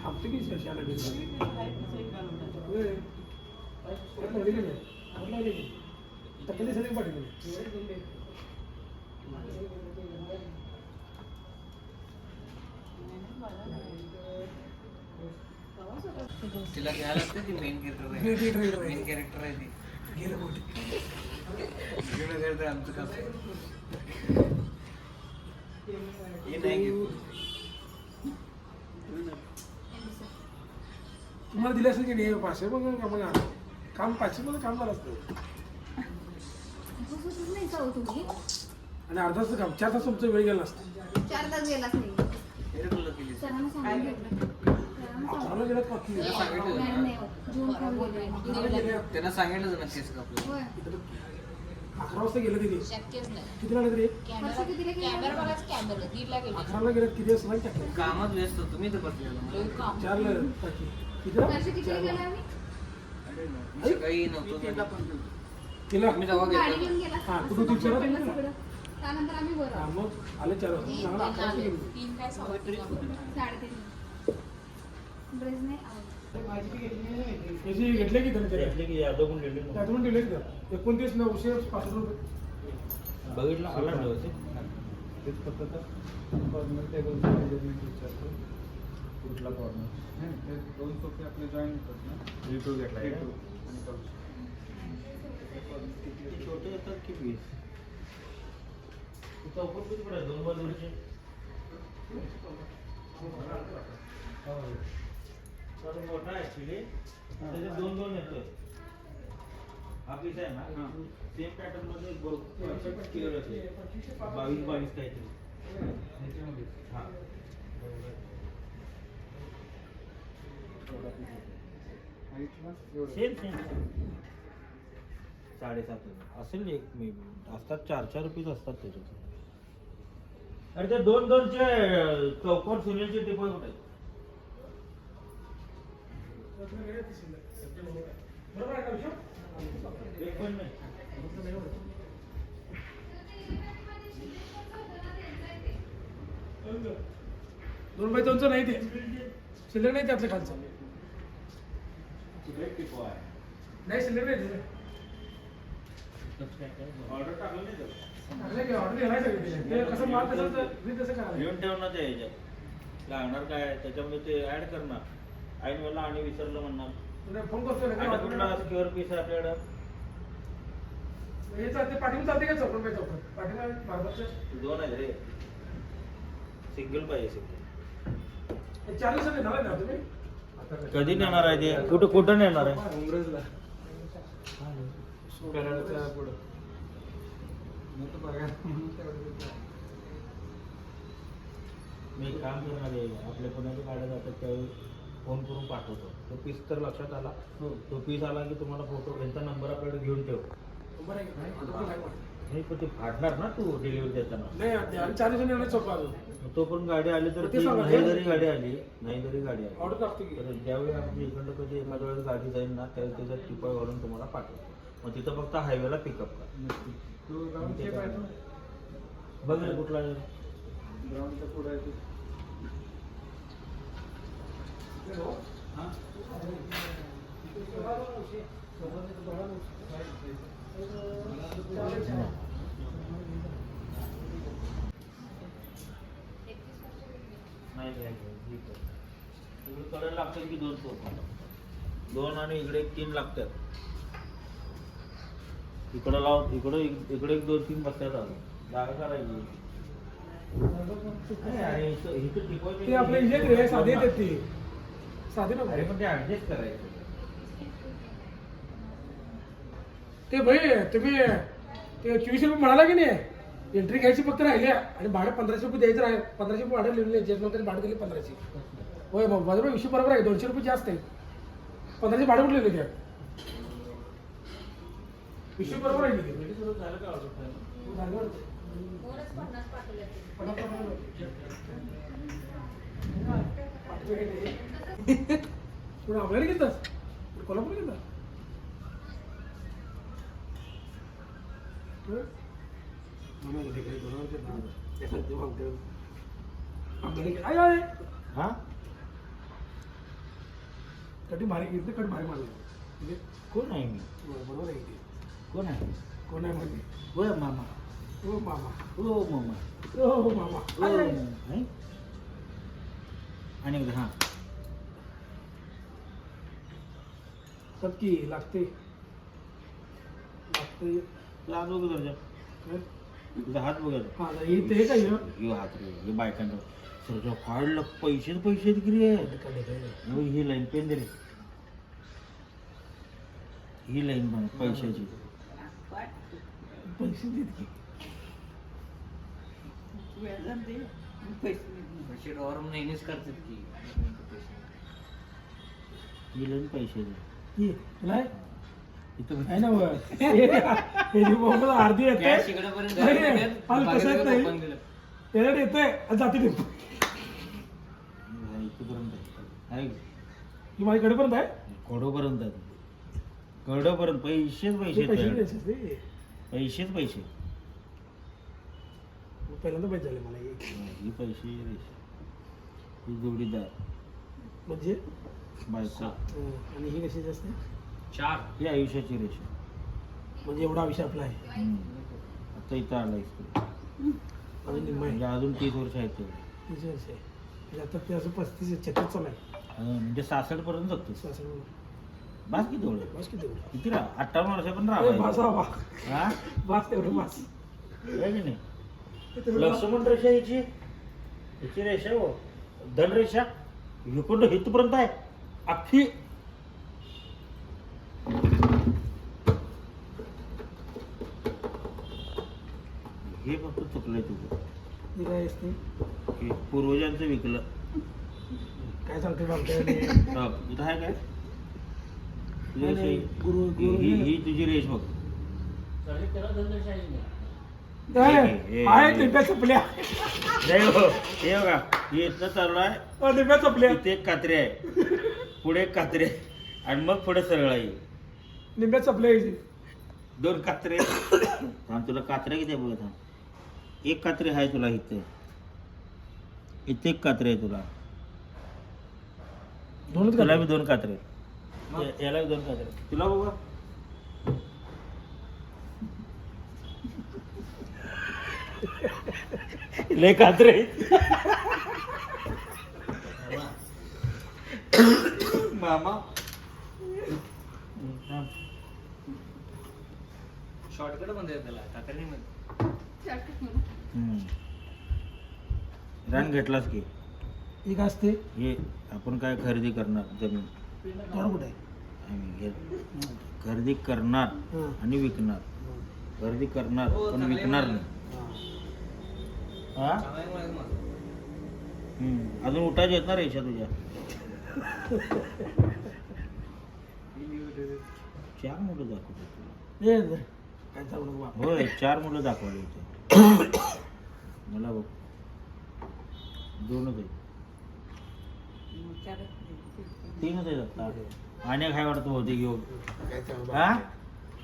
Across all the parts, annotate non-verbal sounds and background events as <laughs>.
की की? तक्कली सगळी पाठवली तिला घ्यायला लागते ती मेन कॅरेक्टर आहे. मेन कॅरेक्टर आहे. ती. गेलं मोठी आमचं कसं हे नाही घेत. तुम्हाला दिले असेल की नाही पाचशे मग मग काम पाचशे मध्ये काम झालं असतं. बसतच नाही जाऊ तुम्ही आणि अर्धा तास काम चार तास तुमचा वेळ गेला असतं चार तास गेलाच नाही हे रे तुला केली सरांना सांगून घेतलं सरांना अकराला गेलात बाकी सांगितलं सांगून- नाही, नाही, जून पण गेले. अकराला गेले त्यांना सांगितलं ना केस कापलं होय. अकरा वाजता गेलं तिथे. शक्यच नाही. किती लागले तरी वर्ष कितीला गेले? कॅमेरा बघाच कॅमेरा दीडला गेले. अकराला गेलं किती वाजता? नाही टाकलं कामात व्यस्त तुम्ही तर बसलेलं. काम. चारला टाकी सकाळी नव्हतं केलं आम्ही जेव्हा गाडी घेतो घेऊन गेला. हा, कुठं तू विचारत होती ना? सगळं. त्यानंतर आम्ही वर हा, आलो. मग आले चार वाजता. चांगला अकरा वाजता गेलो तीन काय सव्वा तीन. वाजता. साडेतीन. ड्रेस नाही आवडला. याची घेतले की त्याने घेतले की यादव पण घेतले त्यात पण दिले. की. एकोणतीस नऊशे पासष्ट रुपये. बघितलं आला ना व्यवस्थित. तेच फक्त विचारतो. कुठला कॉर्नर नाही ते दोन सोफे आपले जॉईन होतात ना. रिटू घेतला T2 आणि couch. छोटे येतात की पीस चौकट किती पडेल दोन बाजूचे? तर मोठा ऍक्च्युली त्याच्यात दोन दोन येतोय हा पीस आहे ना? हा. सेम पॅटर्नमध्ये बरोबर क्लिअर येते बावीस बावीस काहीतरी. हा. सेम सेम साडेसात हजार. असेल एक मे. असतात चार चार पीस असतात त्याच्यात. अरे ते दोन दोनचे चौकोन सुनीलचे टिपो कुठे एक पण नाही. दोन बाय दोनचं नाही ते. शिल्लक नाही त्यातलं खालचं. तिकडे टिपो आहे नाही शिल्लक नाही ते. ऑर्डर टाकलं नाही की ऑर्डर सगळे. ते. ते कसं माल तसं तर मी तसं करायला लिहून ठेव ना त्या ह्याच्यात. लागणार काय? त्याच्यामध्ये ते ऍड करणार. ऐन वेळेला आणि विसरलं म्हणणार. तुला फोन करतो ना आणि कुठला स्क्युअर पीस आपल्याकडं? हे चालते पाठीमा चालते का चौकट बाय चौकट पाठीमा बारबारचं दोन आहेत रे. सिंगल पाहिजे सिंगल चार दिवसात येणार ना तुम्ही? कधी नेणार आहे ते? कुठं कुठं नेणार आहे? उमरजला पुढं बघा मी काम करणार आहे. आपल्या पुण्याच्या गाड्या जातात त्यावेळी फोन करून पाठवतो. तो पीस तर लक्षात आला. हो तो पीस आला की तुम्हाला फोटो यांचा नंबर आपल्याकडे घेऊन ठेव. बरं आहे का? नाही पण ते फाटणार ना तू डिलिव्हरी देताना नाही आणि आणि चार दिवसांनी अजून मग तो पण गाडी आली तर मग ते ती सांगा, नाही जरी गाडी आली नाही जरी गाडी आली ऑर्डर टाकतो की तर ज्यावेळी आपली इकडं कधी एखाद्या वेळेस गाडी जाईल ना त्यावेळी त्याच्यात टिपॉय घालून तुम्हाला पाठवतो मग तिथं फक्त हायवेला पिकअप कर तो ना बघ रे कुठला आहे. इकडे कडे लागतात की दोन दोन आणि इकडे एक तीन लागतात. इकडं लाव इकडं इकडे एक दोन तीन बसतात अजून. जागा करायची. ते आपले साधे येतात ते साधे नको. अरे पण ते ऍडजस्ट करायचं. ते भाई तुम्ही ते चोवीसशे रुपये म्हणाला की नाही? एंट्री घ्यायची फक्त राहिली आणि भाडं पंधराशे रुपये द्यायचं राहील. पंधराशे रुपये भाडं लिहिलं नंतर भाडं दिले पंधराशे. होय बाबा बरोबर विषय बरोबर आहे. दोनशे रुपये जास्त आहे. पंधराचे भाडे कुठले घेते पिशवी बरोबर आहे <laughs> आपल्याला घेतात कोल्हापूर घेतात हा कटी भारी घेतली कट भारी मारली म्हणजे कोण आहे मी बरोबर आहे ते कोण आहे कोण आहे म्हणजे हो मामा ओ मामा हो मामा ओ मामा हो आणि एकदा हा सबकी लागते लागते बघू दर्जा. काय? तुझा हात हा हे ते काय हे? हे हात रे हे बायकांचा. सरजा फाडलं पैसेच पैसे किती काय? हो, ही लाईन पेन दे रे. ही लाईन पण पैशाची. पैसे देत की. पैसे डॉर नेहमीच करतात की. ही लाईन ही, तुला आहे? ना वर? हे हे अर्धी येते. इकडेपर्यंत नाही, नाही, कसं येते आणि जाते निघतो हा, इथपर्यंत आहे. ही कडेपर्यंत आहे? कोडोपर्यंत आहे. कोडोपर्यंत पैसेच पैसे हे पैसे आहेत. द्यायचे ते. पैसेच पैसे. पहिल्यांदा पैसे झाले मला हे. ही पैसे रेषा ही जोडीदार. म्हणजे? बायको. अं, आणि ही कशी असते चार. ही आयुष्याची रेषा. म्हणजे एवढा विषय आपला आहे. आता इथं आलायस तू आणि निम्मा आहे. म्हणजे अजून तीस वर्ष आहेत तेवढे. तीस वर्ष आहे. म्हणजे आता ते असं पस्तीस छत्तीस चालू आहे. हा, म्हणजे सासष्ट पर्यंत जगतोस सासू बास किती एवढे? बस किती एवढं? किती राहा अठ्ठावन्न वर्षापर्यंत ए, बास राहा हा, बा. हा? बास तेवढं बास आहे की नाही? बास. लक्ष्मण रेषा हिची. हिची रेषा हो. धनरेषा. इकडं हितपर्यंत आहे? अख्खी हे चुकलंय तुझं. असते हे पूर्वजांचं विकलं. काय सांगते आमच्याकडे हा, इथं आहे काय? तुझी नाही, नाही, रेषा गुरु ही- गुरु ही ही तुझी रेष बघ. ए, आहे निब्या चपल्या. नाही हो. हे बघा हे इथनं चालू आहे. अ, निब्या चपल्या. इथे एक कात्रे आहे. पुढे एक कात्रे आहे. आणि मग पुढे सरळ आहे. निब्या चपल्या यायची दोन कात्रे थांब तुला कात्रे किती आहे बघ थांब. एक कात्रे आहे तुला इथे इथे एक कात्रे आहे तुला दोनच तुला बी दोन कात्रे आहेत. याला बी दोन कात्रे. तुला बघा लय कात्रे. मामा थांब. शॉर्टकटमध्ये त्याला कातरणी मध्ये हम्म. रान घेतलास की? काय असते. हे आपण काय खरेदी करणार? जमीन. तेवढं कुठे आहे? आम्ही घे- खरेदी करणार हां. आणि विकणार. खरेदी करणार हो, पण विकणार. नाही. हा. हम्म. अजून उठायचे येत ना रेषा तुझ्या? चार मुलं दाखवतो तुला. ये इधर. काय चालू नको बाप. होय चार मुलं दाखवली होते <coughs> <coughs> <coughs> मला बघ. दोनच आहेत तीनच आहेत आता. आणि एक हाय वाटतं होते घेऊन काय चालू हा.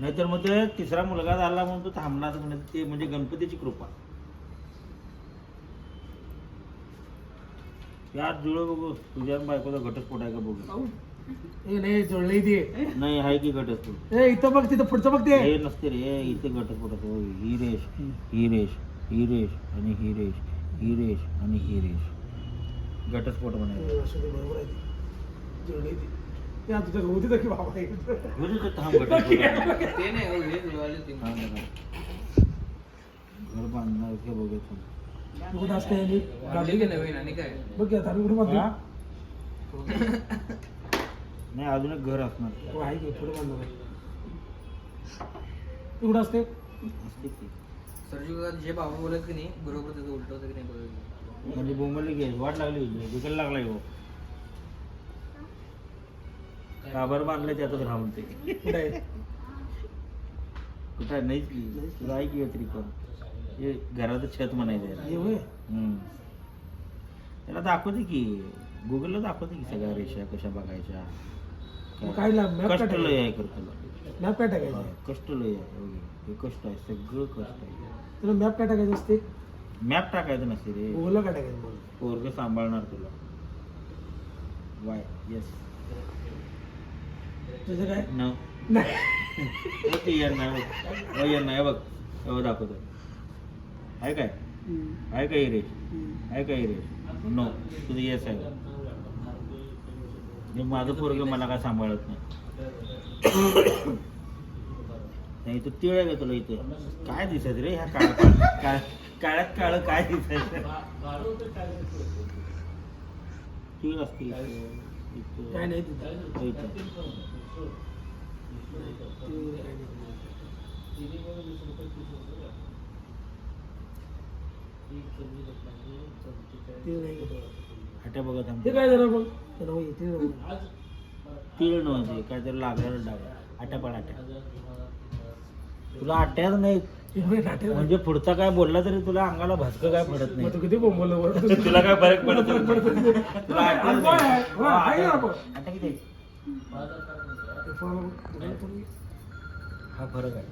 नाहीतर मग ते तिसरा मुलगा झाला म्हणून तो थांबला असं म्हणजे ते म्हणजे गणपतीची कृपा. यात जुळ बघू. तुझ्या बायकोचा घटस्फोट आहे का बघू. ए नाही जोडलंय ते. नाही आहे की घटस्फोट. ए इथं बघ तिथं पुढचं बघ ते. हे नसते रे. इथे घटस्फोट असतो ही रेष. ही रेष. ही रेष आणि ही रेष ही रेष आणि ही रेष घटस्फोट म्हणायचं हे. बोलू तर थांब घटस्फोट. <laughs> ते नाही हो, हे जुळवायला ते थांब जरा. घर बांधणार हे बघत थांब. तू कुठं असते आणि वाढली की नवीन आणि काय बघ की आता आम्ही कुठं हा? बांधतो नाही अजून एक घर असणार हो, आहे की पुढे बांधणार आहे. तू कुठं असते असते की. सरजू काका जे बाबा बोलत की नाही बरोबर त्याचं उलट होतं की नाही बरोबर म्हणजे बोंबलली घे वाट लागली विकायला लागला हो. काबर बांधले त्यातच राहून ते कुठं? नाहीच की. आहे की तरी पण हे घराचं छत म्हणायचं याला. हे होय? हम्म. त्याला दाखवते की गुगलला दाखवते की सगळ्या रेषा कशा बघायच्या. मग काय ला- map कष्ट काढायचं? लय आहे कर तुला. मॅप काय हा, टाकायचं कष्ट लय आहे. हो. हे कष्ट आहे सगळं कष्ट आहे. तुला मॅप काय टाकायचं असते? मॅप टाकायचं नसते रे. ओला काय टाकायचं मग. पोरग सांभाळणार तुला. वाय येस तुझं काय? न नाही. <laughs> येणार नाही. बघ येणार नाही. बघ. हो दाखवतो. आहे काय? आहे का इरेश आहे का इरेश नो तुझं येस आहे. म्हणजे माझं पोरग मला काय सांभाळत नाही. नाही तू तिळ आहे का तुला इथं? काय दिसत रे ह्या काळ काळ काळ्यात काळ काय दिसायचं तीळ असते इथं. इथं. काय नाही तिथं हो. ते. ते? हाट्या बघत हे आमच्या काय झालं मग त्याला ते नाही. तीळ नव्हते काहीतरी लागलेलं डाग आट्या पण आट्या तुला आट्याच नाही हे होय, नाट्य झालं. म्हणजे पुढचा काय बोलला तरी तुला अंगाला भसकं काय पडत मग नाही तू किती बोंबवलं बरं? <laughs> तुला काय फरक पडत नाही. पडत तुला आट्याच आणि कोण आहे? नाही. होय, आहे ना आपण. आट्या किती आहे? ते फोन- फोन- हा फरक आहे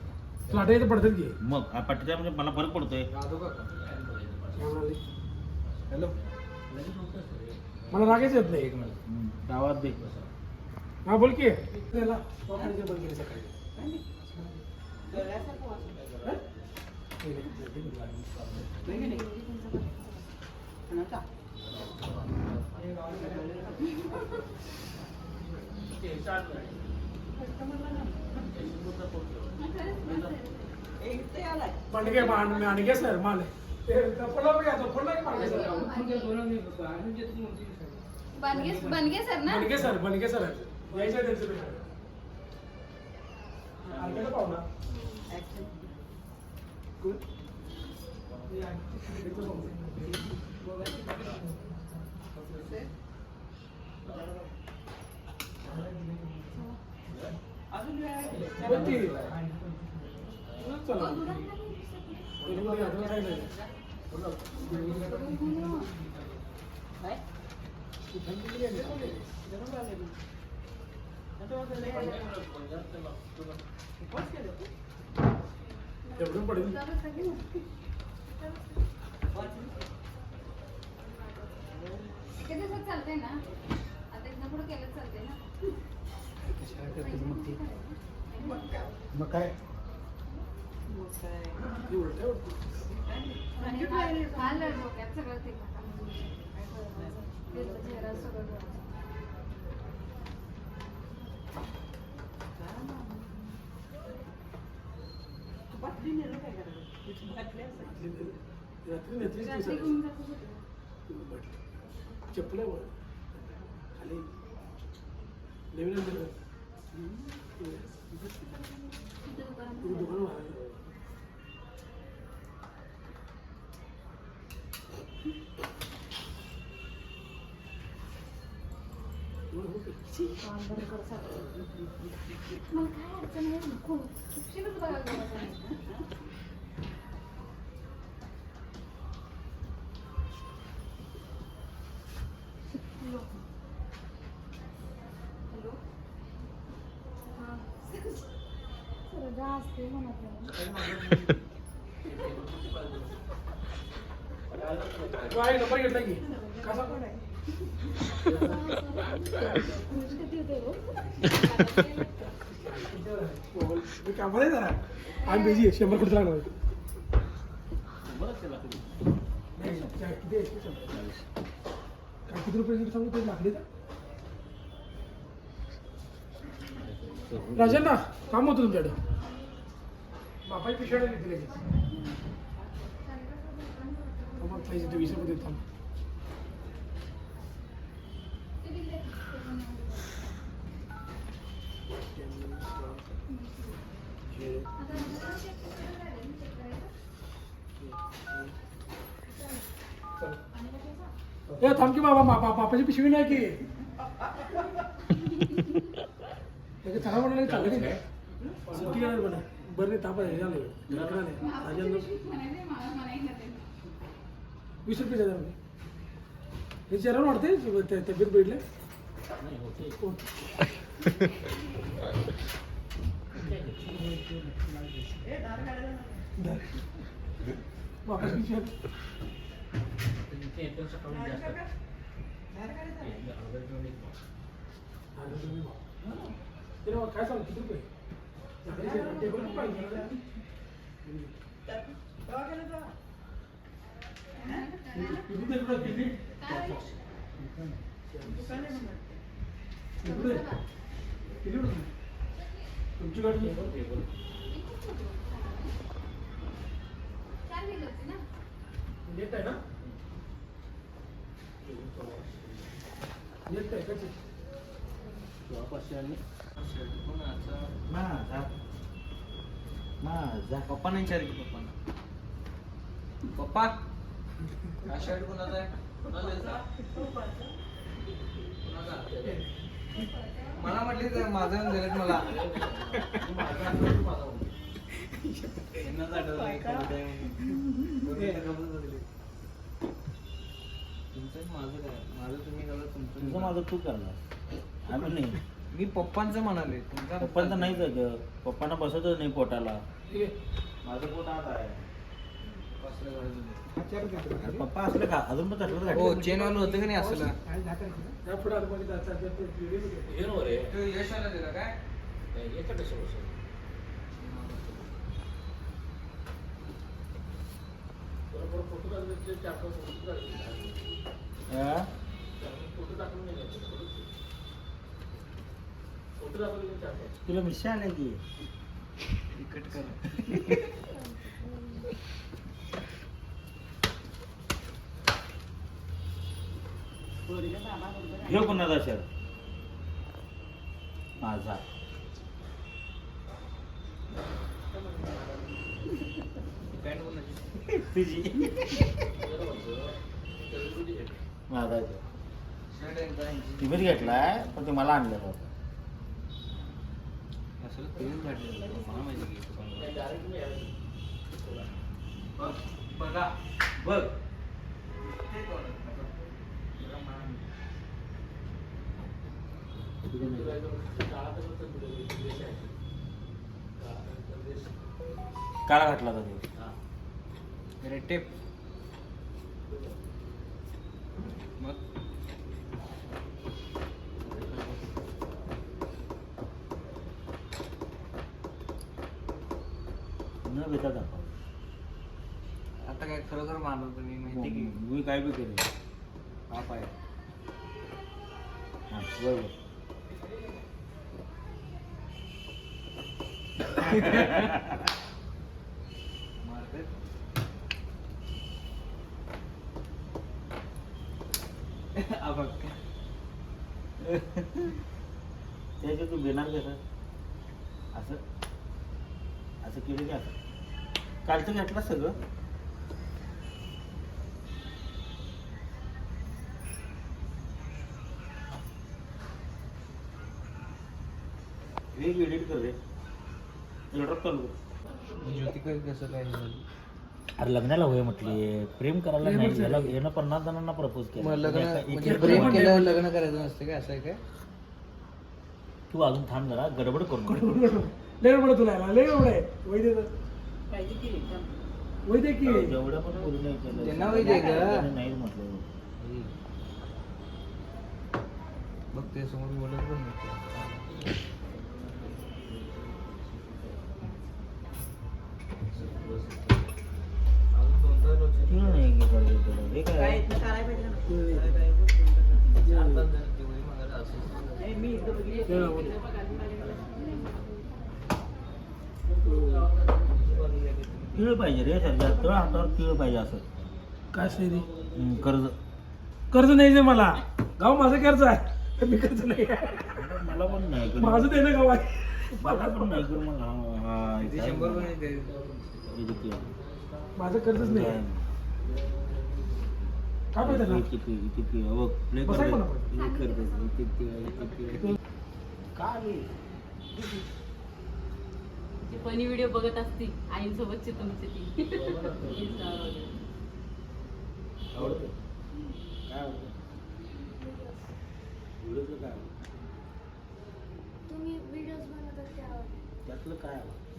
तुला आठवतं पडतात की मग हा पट्टीचा म्हणजे मला फरक पडतोय काय म्हणाले? हॅलो मला रागायचं येत नाही हम्म. गावात दे हा बोल की. त्याला वापरायचे बंद केले सकाळी. हा? नाही, नाही. मांडगे मांड मांडगे सर मान बनगे बनगे सर ना? बनगे सर बनगे सर यायच्या त्यांचं पेशा आणखी पाहुणा. कोणती? चला. कोणी आठवण सांगितलं. एवढं पडेल किती चालतंय ना आता इथनं पुढे केलं चालतंय ना मग काय चपला काय वाटतं? आणि डोक्यात सगळं ते काय वर. खाली नवीन मला काय अडचण आहे? खूप. शिकत बघा गं. कामाला आहे. जरा आम्ही बिझी आहे. शंभर कुठे लागणार नाही, किती आहे? काय किती रुपये सांगू ते लागले राजांना काम होतं तुमच्याकडे. बापाई पिशव्या घेतली लगेच मग पाहिजे ते वीस रुपये देतो ए थांब की बाबा बापा बापाची पिशवी नाही की? त्याचे चढा म्हणाले चालले काय सुट्टी घेणार म्हणा. बरं नाही ताप आहे झालं. दवाखाना नाही वीस रुपये देणार मी हे चेहरा वाढते ते- तब्येत बैठले वापस किती आहेत? अरे तुम्ही बा. ते ना काय सांग किती रुपये झाडाचे ना, टेबल पण पाहिजे ना. किती ते रुपये किती? किती रुपये? किती रुपये? तुमची गाडी चार किलो होती ना येत आहे ना येत आहे कशी माझा माझा पप्पा नाही विचार की पप्पा पप्पा हा शर्ट कोणाचा आहे कोणाचा? कोणाचा? मला म्हटले तर माझं दिलं मला. तुमचं माझं काय? माझं तुम्ही करा तुमचं तुझं माझं तू करणार. आम्ही नाही. मी पप्पांचं म्हणाले. तुमचा पप्पांचं नाही जायचं पप्पांना बसवतच नाही पोटाला. ठीक आहे माझं पोट आत आहे. पप्पा असलं का अजून पण तसलं हो चेन वालं होतं की नाही असलं त्या पुढे आतमध्ये जायचं असेल तर ते वेगळी होती. तो यश आला दिला काय बरोबर फोटो काढले ते चार पाच फोटो काढले. फोटो टाकून नाही द्यायचे. फोटो दाखवले चार पाच तुला मिशा आलाय की तिकट कर ह्यो कोणाचा शर माझा. तुझी. माझा. आहे तो. शर्ट एकदा यांची. तुम्हीच घेतलाय पण ते मला आणलं होतं. असलं तेच घातलेलं. मला माहिती की इथं कोण घातलं. डायरेक्ट मी यायचं. बघ, बघा बघ ते कोण आहे? बघा, मला- तुला जायचं काळा घातला होता ते. रेड टेप मग न भेटा दाखव आता काय खरोखर मानलो तुम्ही माहिती की मी काय बी केलं पाप आहे हा बरोबर मारते बघ त्याच्या तू घेणार कसं असं? असं केलं की असं. कालचं घेतलं सगळं. एडिट कर रे. एवढं चालू कर. ज्योती कसं काय झालं? अरे लग्नाला होय म्हटली. प्रेम करायला नाही. याला यानं पन्नास जणांना प्रपोज केलं लग्न म्हणजे प्रेम केल्यावर लग्न करायचं नसते काय असं आहे काय? तू अजून थांब जरा. गडबड करू नको. लय बडं तुला याला, लय एवढं आहे. वैद्य वैद्य की. जेवढं पण बोलू नाही केलं. त्यांना माहिती आहे का? त्याने नाहीच म्हटलं. बघ ते समोर बोलत पण नाही. तिळ नाही की पाहिजे. हे रे सध्या. तळ हातावर तिळ पाहिजे असं. काय हम्म, कर्ज. कर्ज नाही दे मला. गाव माझं कर्ज आहे. मी कर्ज नाही मला पण नाही कर माझं दे ना गाव आहे. मला पण नाही कर हा हा शंभर पण नाही. आहे किती आहे? माझं कर्जच नाही आहे. काय फनी व्हिडिओ बघत असती आईसोबतचे तुमचे ती. Insta वर वगैरे. आवडतं काय आवडतं व्हिडिओतलं काय आवडतं तुम्ही व्हिडिओज बनवतात ते आवडते त्यातलं काय आवडतं